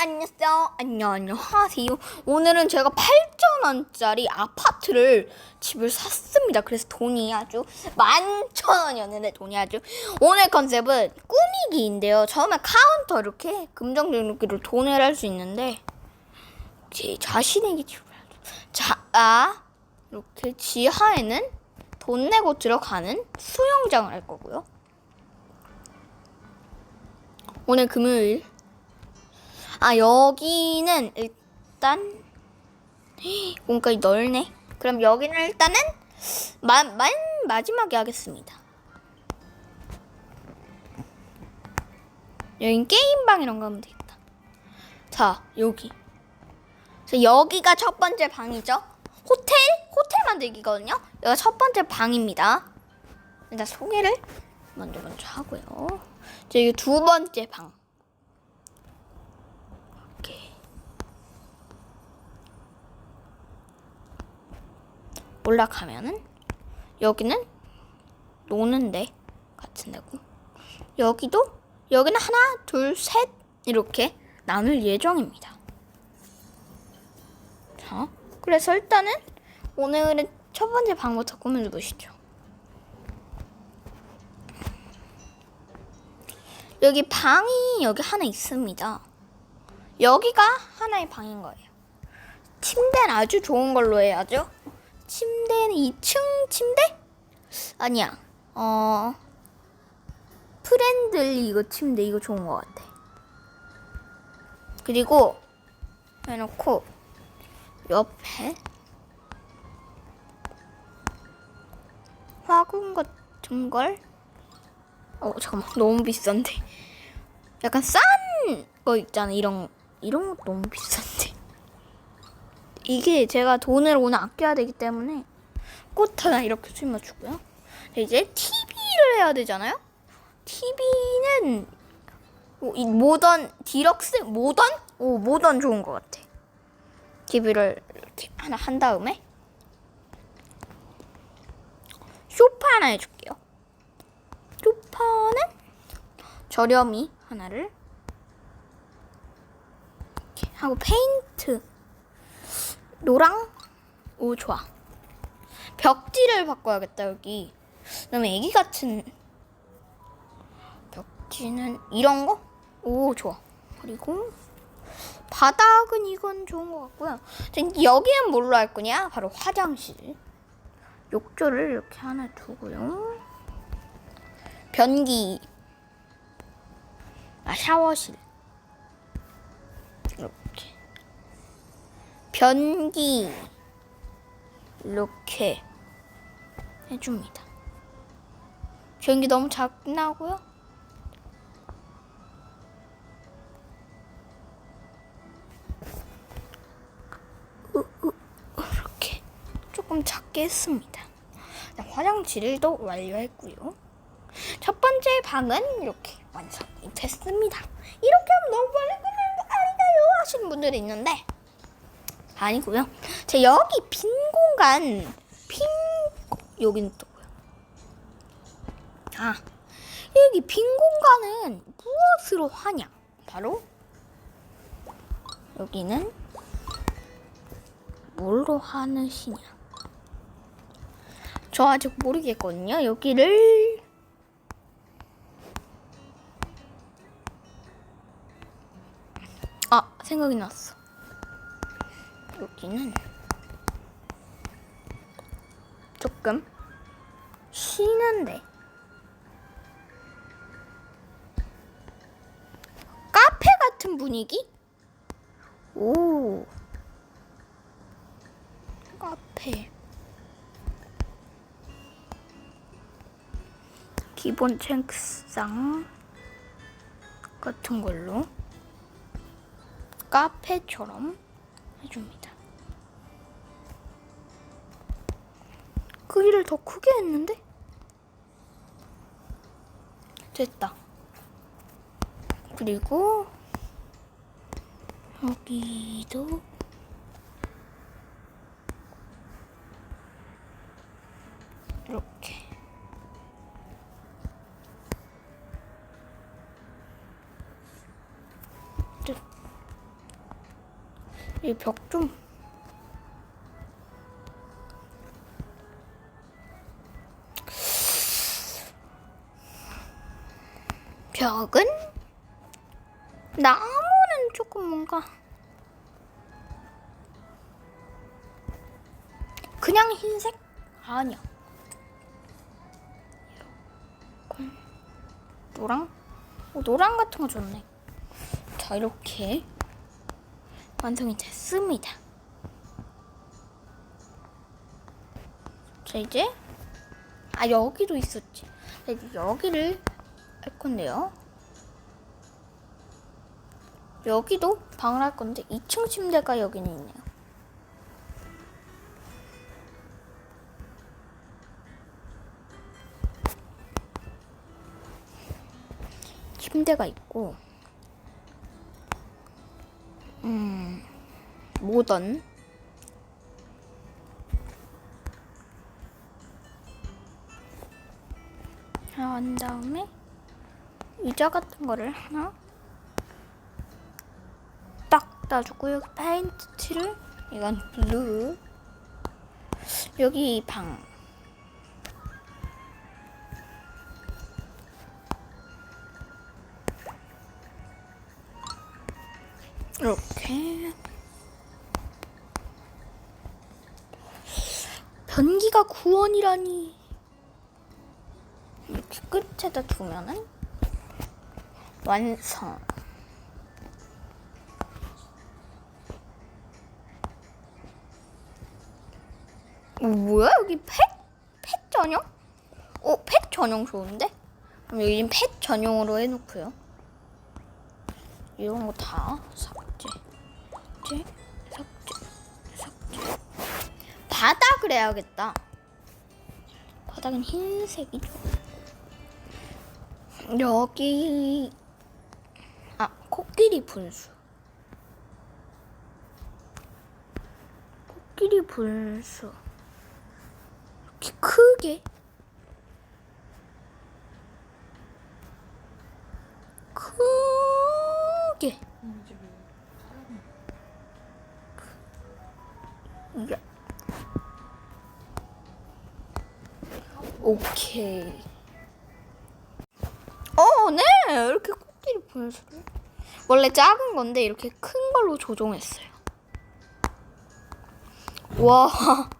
안녕하세요. 안녕, 안녕하세요. 오늘은 제가 8,000원짜리 아파트를 집을 샀습니다. 그래서 돈이 아주 만천원이었는데 돈이 아주. 오늘 컨셉은 꾸미기인데요. 처음에 카운터 이렇게 금정등록기로 돈을 할 수 있는데, 제 자신에게 집을 자, 아, 이렇게 지하에는 돈 내고 들어가는 수영장을 할 거고요. 오늘 금요일. 아, 여기는 일단, 공간이 넓네. 그럼 여기는 일단은, 마, 맨 마지막에 하겠습니다. 여긴 게임방 이런 거 하면 되겠다. 자, 여기. 자, 여기가 첫 번째 방이죠. 호텔? 호텔 만들기거든요. 여기가 첫 번째 방입니다. 일단 소개를 먼저 먼저 하고요. 자, 이게 두 번째 방. 이렇게. 올라가면은 여기는 노는데 같은 데고 여기도 여기는 하나 둘 셋 이렇게 나눌 예정입니다. 자, 그래서 일단은 오늘은 첫 번째 방부터 꾸며 보시죠. 여기 방이 여기 하나 있습니다. 여기가 하나의 방인 거예요. 침대는 아주 좋은 걸로 해야죠. 침대는 2층 침대? 아니야. 어 프렌들리 이거 침대 이거 좋은 것 같아. 그리고 해놓고 옆에 화분 같은 걸. 어 잠깐만 너무 비싼데. 약간 싼 거 있잖아 이런 이런 거 너무 비싼데. 이게 제가 돈을 오늘 아껴야 되기 때문에 꽃 하나 이렇게 수입 맞추고요. 이제 TV를 해야 되잖아요. TV는 이 모던 디럭스 모던? 오 모던 좋은 것 같아. TV를 이렇게 하나 한 다음에 소파 하나 해줄게요. 소파는 저렴이 하나를 이렇게 하고 페인트 노랑 오 좋아. 벽지를 바꿔야겠다 여기. 그다음에 애기 같은 벽지는 이런 거? 오 좋아. 그리고 바닥은 이건 좋은 것 같고요. 자, 여기는 뭘로 할 거냐? 바로 화장실. 욕조를 이렇게 하나 두고요. 변기. 아, 샤워실. 변기. 이렇게 해줍니다. 변기 너무 작나고요? 이렇게 조금 작게 했습니다. 화장실을 또 완료했고요. 첫 번째 방은 이렇게 완성이 됐습니다. 이렇게 하면 너무 빨리 끝나는 거 아닌가요? 하시는 분들이 있는데 아니고요. 자 여기 빈 공간 빈 여기는 또고요. 아 여기 빈 공간은 무엇으로 하냐? 바로 여기는 뭘로 하느시냐? 저 아직 모르겠거든요. 여기를 아 생각이 났어. 여기는 조금 쉬는데 카페 같은 분위기? 오 카페 기본 책상 같은 걸로 카페처럼 해줍니다. 크기를 더 크게 했는데? 됐다. 그리고 여기도 이렇게 이 벽 좀. 벽은 나무는 조금 뭔가 그냥 흰색 아니야. 노랑 어, 노랑 같은 거 좋네. 자 이렇게 완성이 됐습니다. 자 이제 아 여기도 있었지. 여기를 할 건데요. 여기도 방을 할 건데 2층 침대가 여기는 있네요. 침대가 있고 음 모던 한 다음에 의자 같은 거를 하나 딱 놔주고 여기 페인트 칠을 이건 블루. 여기 방. 이렇게. 변기가 구원이라니. 이렇게 끝에다 두면은 완성. 어, 뭐야 여기 펫? 펫 전용? 어, 펫 전용 좋은데? 그럼 여기는 펫 전용으로 해놓고요. 이런 거 다 삭제, 삭제, 삭제, 삭제. 바닥을 해야겠다. 바닥은 흰색이죠. 여기 아 코끼리 분수. 코끼리 분수. 이렇게 크게? 크게. 이게. 오케이. 어, 네. 이렇게 코끼리 분수를. 원래 작은 건데 이렇게 큰 걸로 조종했어요. 와.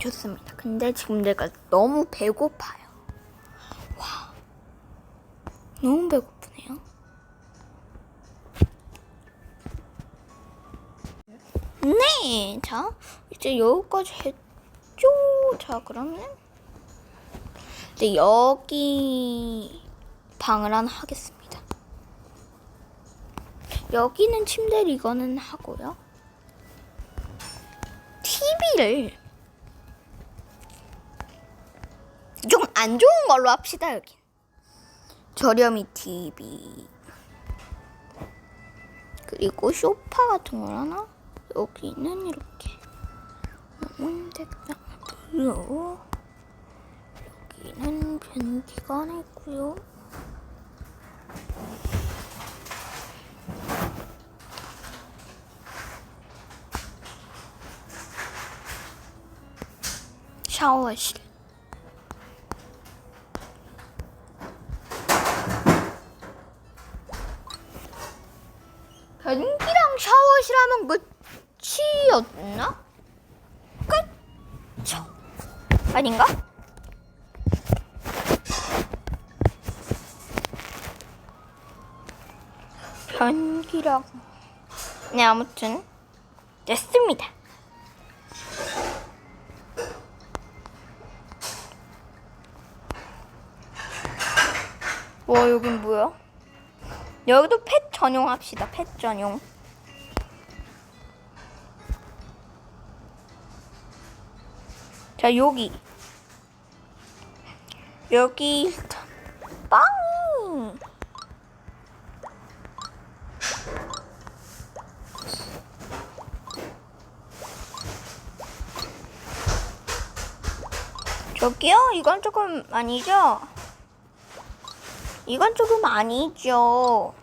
좋습니다. 근데 지금 내가 너무 배고파요. 와. 너무 배고프네요. 네. 자, 이제 여기까지 했죠. 자, 그러면 이제 여기 방을 하나 하겠습니다. 여기는 침대를 이거는 하고요. TV를 좀 안 좋은 걸로 합시다 여기. 저렴이 TV 그리고 소파 같은 걸 하나 여기는 이렇게 음 됐다 불러 여기는 변기가 하나 있고요. 샤워실. 변기랑 샤워실 하면 끝이었나? 끝? 아닌가? 변기라고. 네, 아무튼 됐습니다. 와, 여긴 뭐야? 여기도 펫 전용 합시다. 펫 전용. 자, 여기. 여기 빵! 저기요? 이건 조금 아니죠? 이건 조금 아니죠.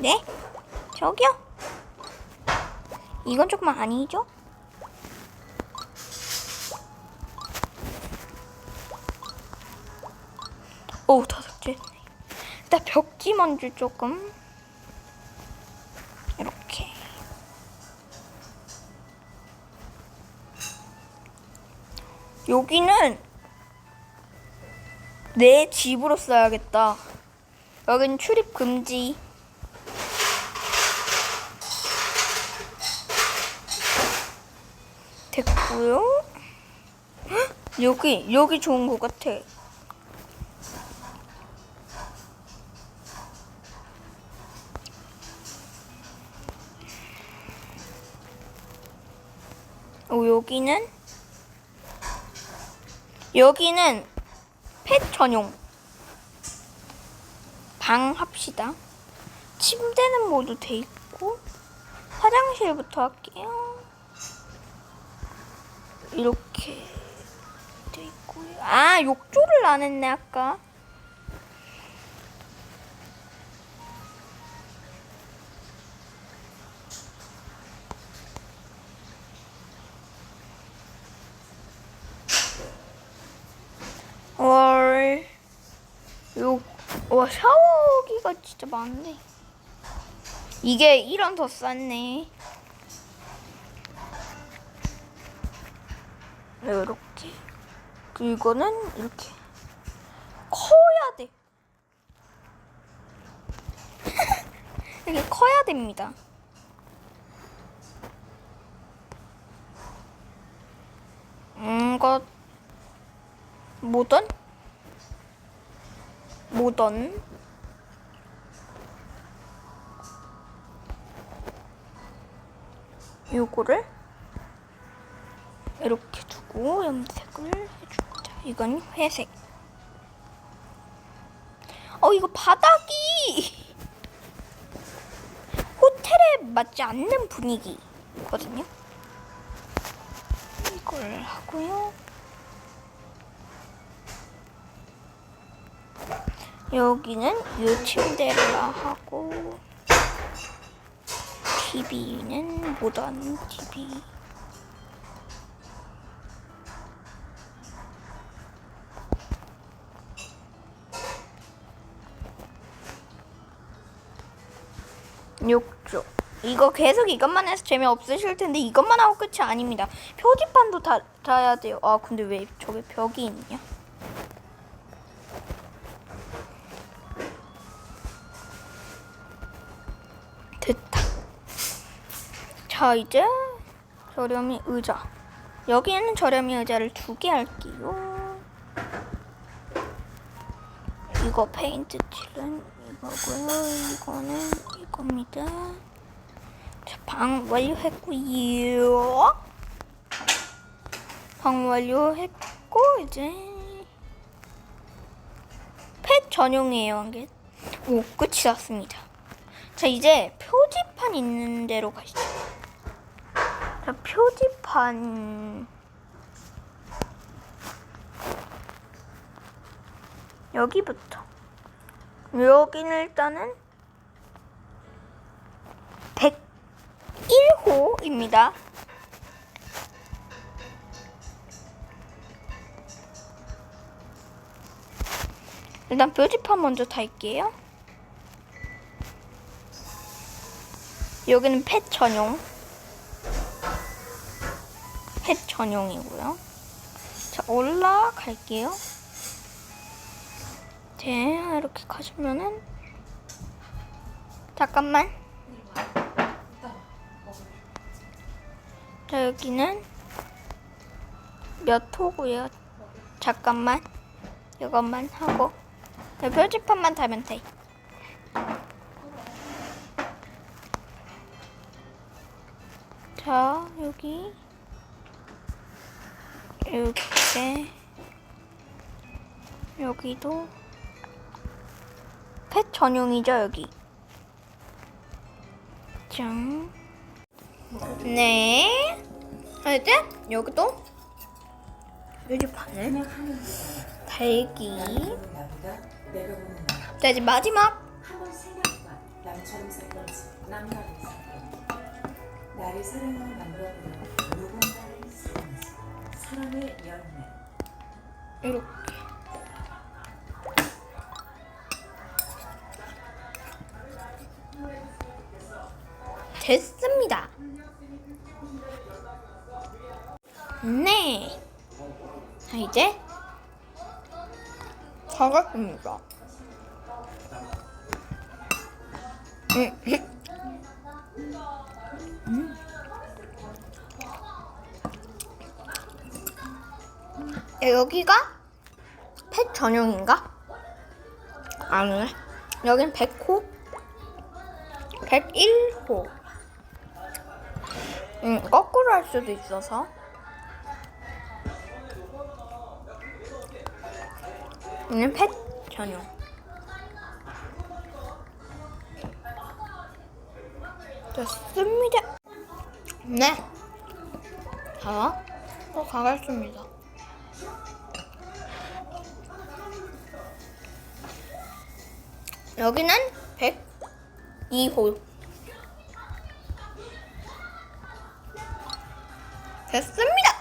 네? 저기요? 이건 조금 아니죠? 오, 다섯 개. 일단 벽지 먼저 조금. 이렇게. 여기는 내 집으로 써야겠다. 여긴 출입 금지. 됐고요. 헉, 여기 여기 좋은 것 같아. 어, 여기는 여기는 펫 전용 방 합시다. 침대는 모두 돼 있고 화장실부터 할게요. 이렇게 돼 있고요. 아 욕조를 안 했네 아까. 월, 요, 와, 샤워기가 진짜 많네. 이게 1원 더 쌌네. 이렇게. 그리고 이거는 이렇게. 커야 돼. 이렇게 커야 됩니다. 음, 이거 모던? 모던 요거를 이렇게 두고 염색을 해줍니다. 이건 회색. 어 이거 바닥이 호텔에 맞지 않는 분위기거든요. 이걸 하고요. 여기는 요 침대를 하고 TV는 모던 TV. 욕조. 이거 계속 이것만 해서 재미없으실 텐데 이것만 하고 끝이 아닙니다. 표지판도 다, 달아야 돼요. 아 근데 왜 저기 벽이 있냐 자, 이제 저렴이 의자. 여기에는 저렴이 의자를 두 개 할게요. 이거 페인트 칠은 이거고요. 이거는 이겁니다. 자, 방 완료했고요. 방 완료했고 이제 펫 전용이에요, 이게. 오, 끝이 났습니다. 자 이제 표지판 있는 데로 가시죠. 자 표지판 여기부터 여기는 일단은 101호입니다. 일단 표지판 먼저 달게요. 여기는 펫 전용. 펫 전용이고요. 자, 올라갈게요. 네, 이렇게 가시면은 잠깐만. 자, 여기는 몇 호고요. 잠깐만. 이것만 하고 네, 표지판만 달면 돼. 자, 여기 이렇게 여기도 펫 전용이죠, 여기. 짠. 네. 이제 여기도 표지판을 달기. 자, 이제 마지막 나를 사랑하는 쓰는지 사랑의 열매 이렇게. 됐습니다. 네. 자, 이제 사갔습니다. 음. 음. 야, 여기가 펫 전용인가? 아니네. 여긴 100호? 101호. 응, 거꾸로 할 수도 있어서. 여기는 펫 전용. 됐습니다. 네. 자, 또 가겠습니다. 여기는 102호. 됐습니다.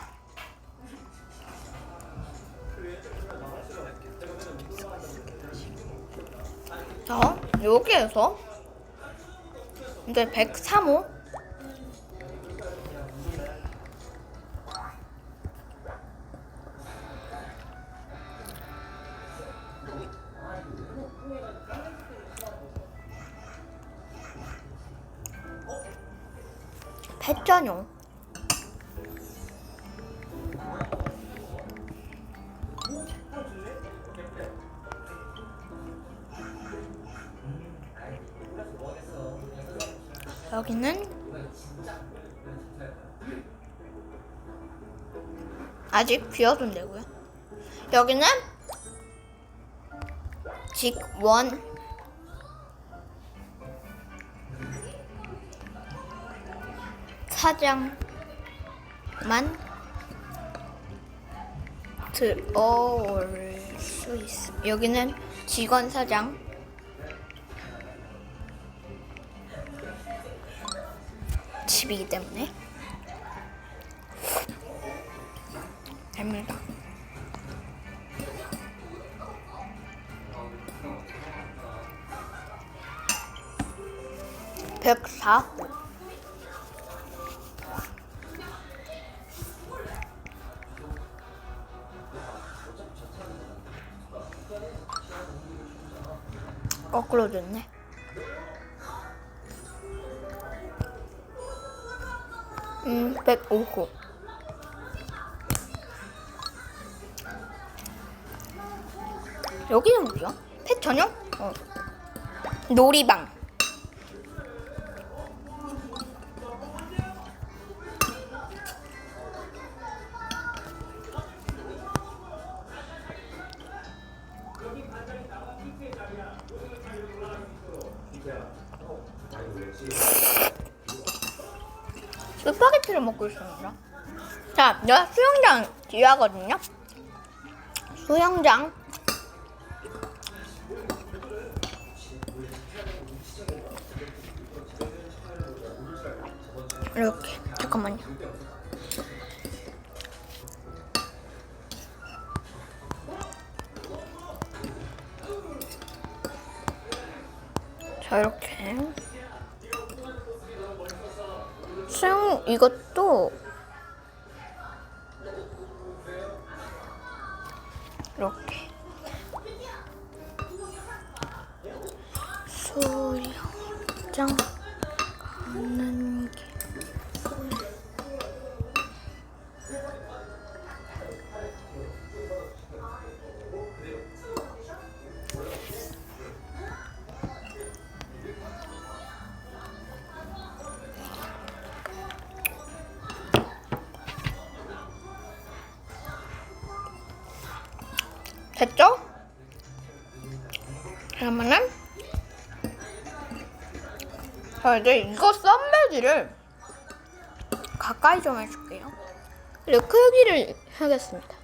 자, 여기에서 이제 103호. 펫 전용. 여기는 아직 비어둔 데고요. 여기는 직원 사장만 들어올 수 있어. 여기는 직원 사장. 집이기 때문에 됩니다. 백사 거꾸로 됐네. 음, 105호. 여기는 뭐야? 펫 전용? 어. 놀이방. 자, 내가 수영장 뒤에 하거든요. 수영장. 이렇게 잠깐만요. 자 이렇게 수영 이것도 수영장 가 자 이제 이거 썸매지를 가까이 좀 해줄게요. 그리고 크기를 하겠습니다.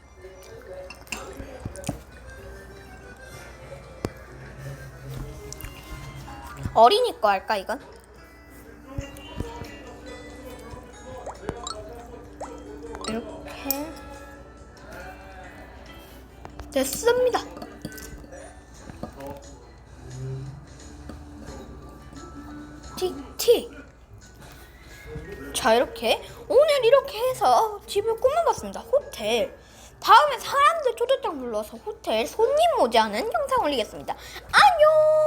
어린이 거 할까 이건? 이렇게 됐습니다. 틱틱. 자 이렇게 오늘 이렇게 해서 집을 꾸며봤습니다. 호텔. 다음에 사람들 초대장 불러서 호텔 손님 모자는 영상 올리겠습니다. 안녕. 뿅.